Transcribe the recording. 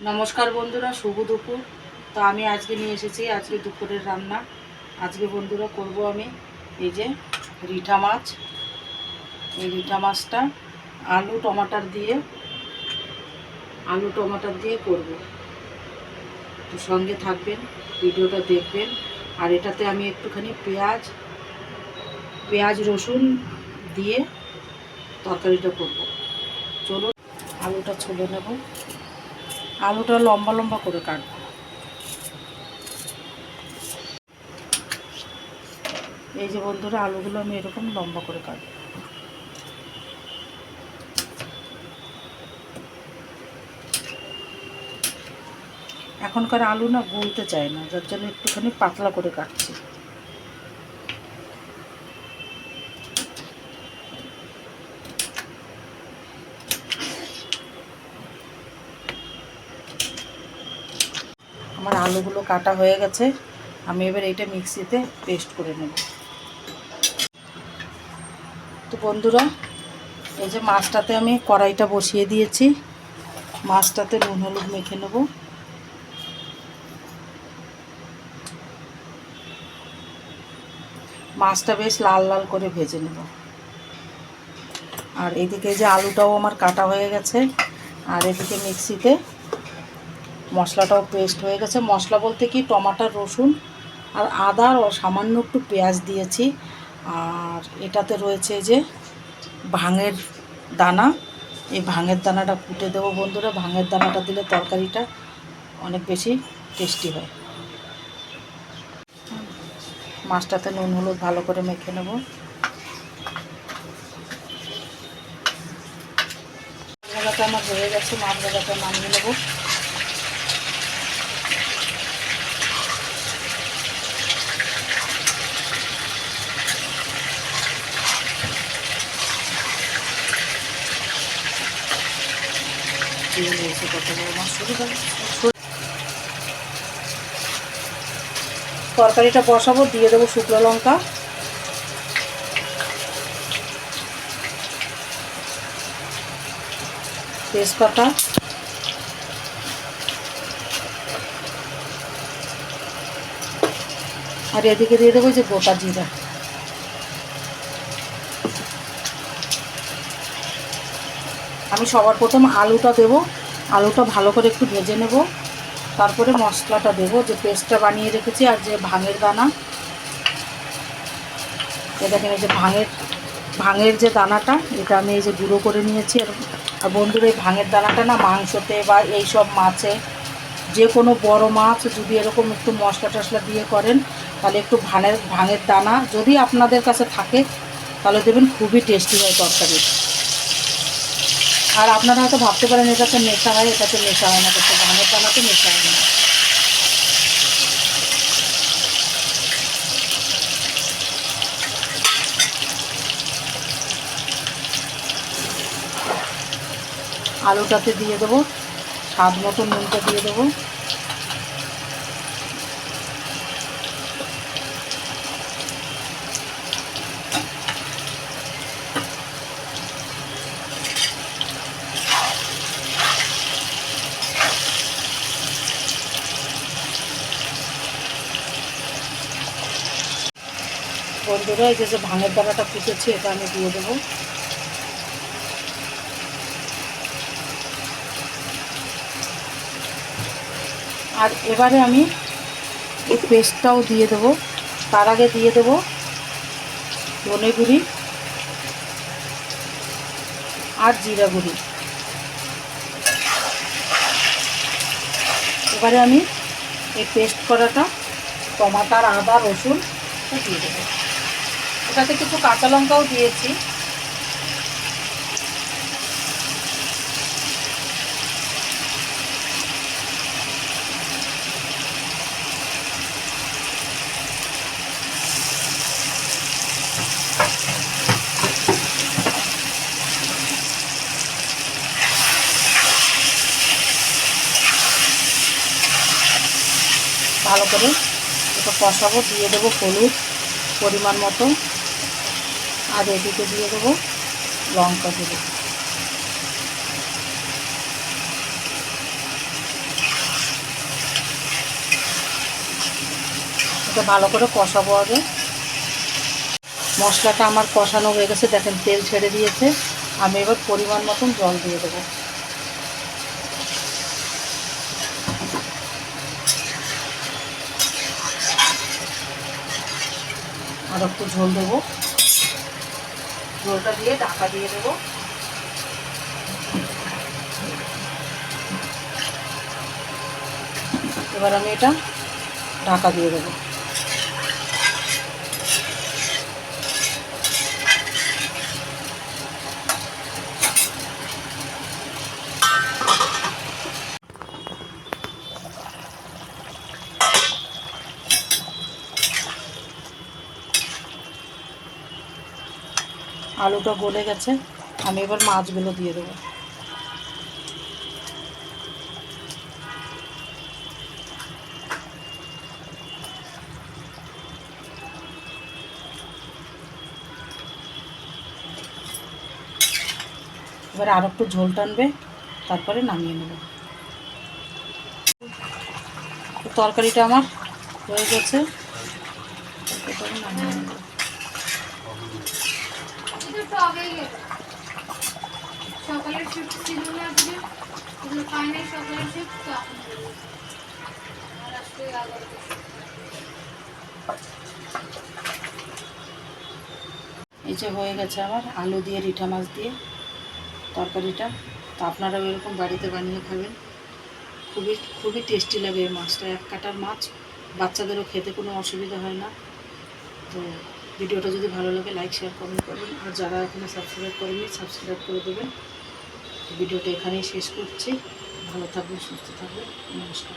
নমস্কার বন্ধুরা, শুভ দুপুর। তো আমি আজকে নিয়ে এসেছি, আজকে দুপুরের রান্না। আজকে বন্ধুরা করব আমি এই যে রিঠা মাছ। এই রিঠা মাছটা আলু টমাটার দিয়ে, আলু টমাটার দিয়ে করব। তো সঙ্গে থাকবেন, ভিডিওটা দেখবেন। আর এটাতে আমি একটুখানি পেঁয়াজ পেঁয়াজ রসুন দিয়ে তরকারিটা করব। চলুন, আলুটা ছুলে নেব। আলুটা লম্বা লম্বা করে কাটবো। এই যে বন্ধুরা, আলুগুলো আমি এরকম লম্বা করে কাটবো। এখনকার আলু না গলতে চায় না, যার জন্য একটুখানি পাতলা করে কাটছি। আলুগুলো কাটা হয়ে গেছে, আমি এবার এইটা মিক্সিতে পেস্ট করে নেব। তো বন্ধুরা, এই যে মাছটাতে আমি কড়াইটা বসিয়ে দিয়েছি, মাছটাতে নুন হলুদ মেখে নেব। মাছটা বেশ লাল লাল করে ভেজে নেব। আর এদিকে যে আলুটাও আমার কাটা হয়ে গেছে, আর এদিকে মিক্সিতে মশলাটাও পেস্ট হয়ে গেছে। মশলা বলতে কি? টমাটার রসুন আর আদা ও সামান্য একটু পেঁয়াজ দিয়েছি। আর এটাতে রয়েছে যে ভাঙের দানা। এই ভাঙের দানাটা কুটে দেবো বন্ধুরা। ভাঙের দানাটা দিলে তরকারিটা অনেক বেশি টেস্টি হয়। মাছটাতে নুন, হলুদ ভালো করে মেখে নেব। আমার হয়ে গেছে। মাছ ভাজাটা নামিয়ে নেব। দিয়ে কত বড় তরকারিটা বসাবো, দিয়ে দেবো শুকনো লঙ্কা। তেজপাতা। আর এদিকে দিয়ে দেবো যে গোটা জিরা। আমি সবার প্রথম আলুটা দেব। আলুটা ভালো করে একটু ভেজে নেব। তারপরে মশলাটা দেব। যে পেস্টটা বানিয়ে রেখেছি আর যে ভাঙের দানা। এ দেখেন, এই যে ভাঙের ভাঙের যে দানাটা, এটা আমি এই যে গুঁড়ো করে নিয়েছি। আর আর বন্ধুরা, এই ভাঙের দানাটা না মাংসতে বা এই সব মাছে, যে কোনো বড় মাছ যদি এরকম একটু মশলা টশলা দিয়ে করেন, তাহলে একটু ভাঙের ভাঙের দানা যদি আপনাদের কাছে থাকে, তাহলে দেবেন খুবই টেস্টি হয় তরকারি। আর আপনারা হয়তো ভাবতে পারেন, এটাতে মেশা হয়, এটাতে মেশা হয় না, করতে পারেন এটা আমাকে মেশা হয় না। আলুটাতে দিয়ে দেবো, স্বাদ মতো নুনটা দিয়ে দেবো। বন্ধুরা, এই যে ভাঙের দানাটা কুচেছি এটা আমি দিয়ে দেবো। আর এবারে আমি এই পেস্টটাও দিয়ে দেবো। তার আগে দিয়ে দেবো ধনে গুঁড়ি আর জিরা গুঁড়ি। এবারে আমি এই পেস্ট করাটা, টমাটার আদা, রসুন দিয়ে দেবো। এটাতে কিছু কাঁচা লঙ্কাও দিয়েছি। ভালো করে এটা কষাবো দিয়ে দেবো হলুদ পরিমাণ মতো। আর এদিকে দিয়ে দেবো, লঙ্কা দেবো। এটা ভালো করে কষাবো আগে। মশলাটা আমার কষানো হয়ে গেছে, দেখেন তেল ছেড়ে দিয়েছে। আমি এবার পরিমাণ মতন জল দিয়ে দেবো। আর একটু ঝোল দেবো। ঝোলটা দিয়ে ঢাকা দিয়ে দেবো। এবার আমি এটা ঢাকা দিয়ে দেবো। আলুটা গলে গেছে, আমি এবার মাছগুলো দিয়ে দেবো। এবার আর একটু ঝোল টানবে, তারপরে নামিয়ে নেব। তরকারিটা আমার হয়ে গেছে নামিয়ে নেব। একটু আগেই সকালের শিফট ছিল না আজকে। সকালের শিফট তো এখন এই যে হয়ে গেছে আমার আলু দিয়ে, রিঠা মাছ দিয়ে তরকারিটা। তো আপনারাও এরকম বাড়িতে বানিয়ে খাবেন। খুবই খুবই টেস্টি লাগে এই মাছটা। এক কাটার মাছ, বাচ্চাদেরও খেতে কোনো অসুবিধা হয় না। তো ভিডিওটা যদি ভালো লাগে লাইক শেয়ার কমেন্ট করবেন। আর যারা এখনও সাবস্ক্রাইব করেনি সাবস্ক্রাইব করে দেবেন। ভিডিওটা এখানেই শেষ করছি। ভালো থাকবেন, সুস্থ থাকবেন। নমস্কার।